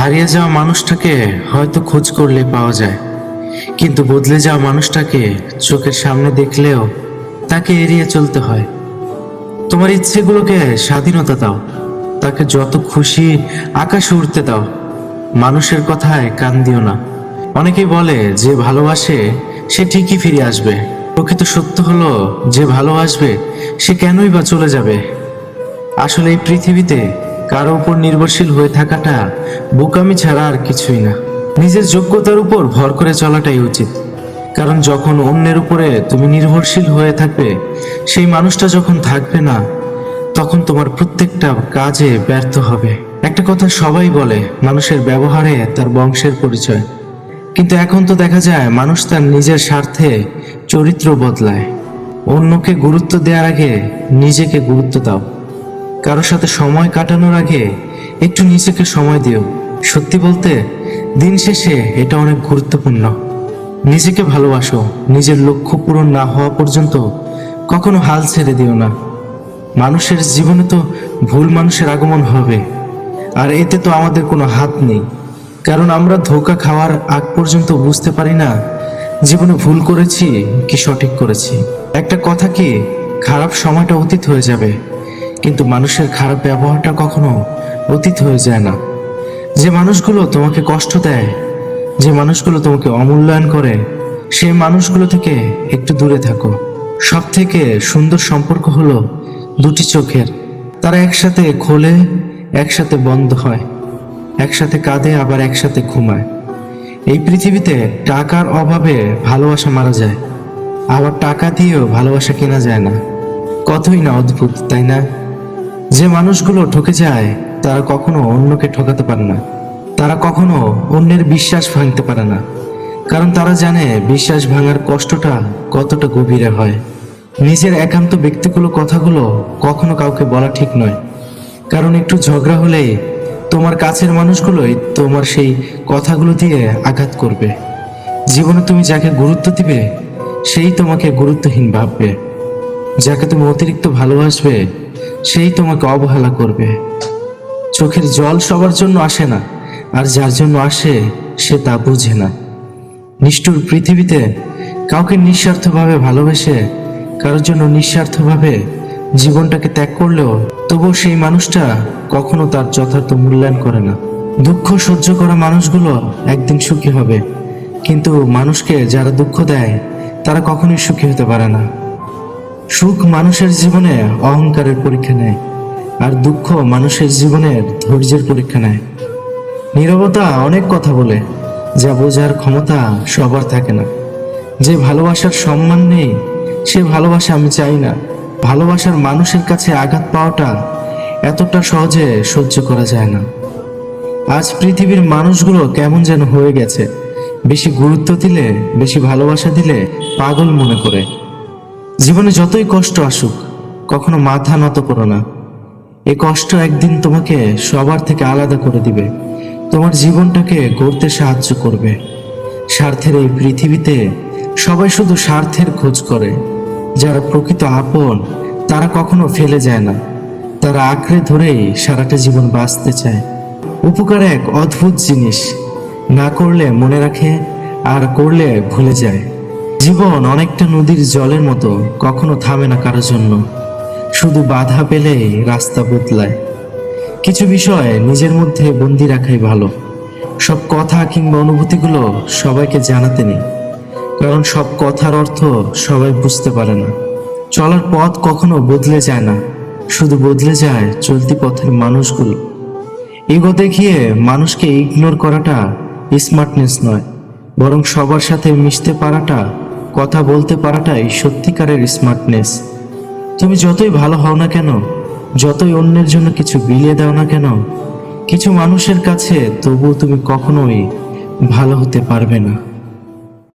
হারিয়ে যাওয়া মানুষটাকে হয়তো খোঁজ করলে পাওয়া যায়, কিন্তু বদলে যাওয়া মানুষটাকে চোখের সামনে দেখলেও তাকে এড়িয়ে চলতে হয়। তোমার ইচ্ছেগুলোকে স্বাধীনতা দাও, তাকে যত খুশি আকাশে উঠতে দাও, মানুষের কথায় কান দিও না। অনেকেই বলে, যে ভালোবাসে, সে ঠিকই ফিরে আসবে। প্রকৃত সত্য হলো, যে ভালোবাসবে, সে কেনই বা চলে যাবে? আসলে এই পৃথিবীতে কারও উপর নির্ভরশীল হয়ে থাকাটা বোকামি ছাড়া আর কিছুই না। নিজের যোগ্যতার উপর ভর করে চলাটাই উচিত। কারণ যখন অন্যের উপরে তুমি নির্ভরশীল হয়ে থাকবে, সেই মানুষটা যখন থাকবে না, তখন তোমার প্রত্যেকটা কাজে ব্যর্থ হবে। একটা কথা সবাই বলে, মানুষের ব্যবহারে তার বংশের পরিচয়। কিন্তু এখন তো দেখা যায়, মানুষ তার নিজের স্বার্থে চরিত্র বদলায়। অন্যকে গুরুত্ব দেওয়ার আগে নিজেকে গুরুত্ব দাও। কারোর সাথে সময় কাটানোর আগে একটু নিজেকে সময় দিও। সত্যি বলতে, দিন শেষে এটা অনেক গুরুত্বপূর্ণ। নিজেকে ভালোবাসো, নিজের লক্ষ্য পূরণ না হওয়া পর্যন্ত কখনো হাল ছেড়ে দিও না। মানুষের জীবনে তো ভুল মানুষের আগমন হবে, আর এতে তো আমাদের কোনো হাত নেই। কারণ আমরা ধোকা খাওয়ার আগ পর্যন্ত বুঝতে পারি না, জীবনে ভুল করেছি কি সঠিক করেছি। একটা কথা কি, খারাপ সময়টা অতীত হয়ে যাবে। কিন্তু মানুষের খারাপ ব্যবহারটা কখনো অতীত হয়ে যায় না। যে মানুষগুলো তোমাকে কষ্ট দেয়, যে মানুষগুলো তোমাকে অমূল্যায়ন করে সেই মানুষগুলো থেকে একটু দূরে থাকো। সব থেকে সুন্দর সম্পর্ক হলো দুটি চোখের। তারা একসাথে খোলে, একসাথে বন্ধ হয়, একসাথে কাঁদে, আবার একসাথে ঘুমায়। এই পৃথিবীতে টাকার অভাবে ভালোবাসা মারা যায়, আবার টাকা দিয়েও ভালোবাসা কেনা যায় না। কতই না অদ্ভুত, তাই না? যে মানুষগুলো ঠকে যায়, তারা কখনো অন্যকে ঠকাতে পারে না। তারা কখনো অন্যের বিশ্বাস ভাঙতে পারে না। কারণ তারা জানে বিশ্বাস ভাঙার কষ্টটা কতটা গভীরে হয়। নিজের একান্ত ব্যক্তিগুলো কথাগুলো কখনো কাউকে বলা ঠিক নয়। কারণ একটু ঝগড়া হলেই তোমার কাছের মানুষগুলোই তোমার সেই কথাগুলো দিয়ে আঘাত করবে। জীবনে তুমি যাকে গুরুত্ব দিবে, সেই তোমাকে গুরুত্বহীন ভাববে। যাকে তুমি অতিরিক্ত ভালোবাসবে সেই তোমাকে অবহেলা করবে। চোখের জল সবার জন্য আসে না, আর যার জন্য আসে সে তা বুঝে না। নিষ্ঠুর পৃথিবীতে কাউকে নিঃস্বার্থভাবে ভালোবেসে, কারোর জন্য নিঃস্বার্থভাবে জীবনটাকে ত্যাগ করলেও তবুও সেই মানুষটা কখনো তার যথার্থ মূল্যায়ন করে না। দুঃখ সহ্য করা মানুষগুলো একদিন সুখী হবে, কিন্তু মানুষকে যারা দুঃখ দেয়, তারা কখনোই সুখী হতে পারে না। সুখ মানুষের জীবনে অহংকারের পরীক্ষা নেয়, আর দুঃখ মানুষের জীবনের ধৈর্যের পরীক্ষা নেয়। নীরবতা অনেক কথা বলে, যা বোঝার ক্ষমতা সবার থাকে না। যে ভালোবাসার সম্মান নেই, সে ভালোবাসা আমি চাই না। ভালোবাসার মানুষের কাছে আঘাত পাওয়াটা এতটা সহজে সহ্য করা যায় না। আজ পৃথিবীর মানুষগুলো কেমন যেন হয়ে গেছে। বেশি গুরুত্ব দিলে, বেশি ভালোবাসা দিলে পাগল মনে করে। জীবনে যতই কষ্ট আসুক, কখনো মাথা নত করো না। এ কষ্ট একদিন তোমাকে সবার থেকে আলাদা করে দিবে। তোমার জীবনটাকে গড়তে সাহায্য করবে। স্বার্থের এই পৃথিবীতে সবাই শুধু স্বার্থের খোঁজ করে। যারা প্রকৃত আপন, তারা কখনো ফেলে যায় না। তারা আঁকড়ে ধরেই সারাটা জীবন বাঁচতে চায়। উপকার এক অদ্ভুত জিনিস। না করলে মনে রাখে, আর করলে ভুলে যায়। জীবন অনেকটা নদীর জলের মতো, কখনো থামে না কারোর জন্য। শুধু বাধা পেলেই রাস্তা বদলায়। কিছু বিষয় নিজের মধ্যে বন্দি রাখাই ভালো। সব কথা কিংবা অনুভূতিগুলো সবাইকে জানাতে নেই। কারণ সব কথার অর্থ সবাই বুঝতে পারে না। চলার পথ কখনো বদলে যায় না। শুধু বদলে যায় চলতি পথের মানুষগুলো। ইগো দেখিয়ে মানুষকে ইগনোর করাটা স্মার্টনেস নয়, বরং সবার সাথে মিশতে পারাটা কথা বলতে পারাটাই সত্যিকারের স্মার্টনেস তুমি যতই ভালো হও না কেন, যতই অন্যের জন্য কিছু বিলিয়ে দাও না কেন, কিছু মানুষের কাছে তবুও তুমি কখনোই ভালো হতে পারবে না।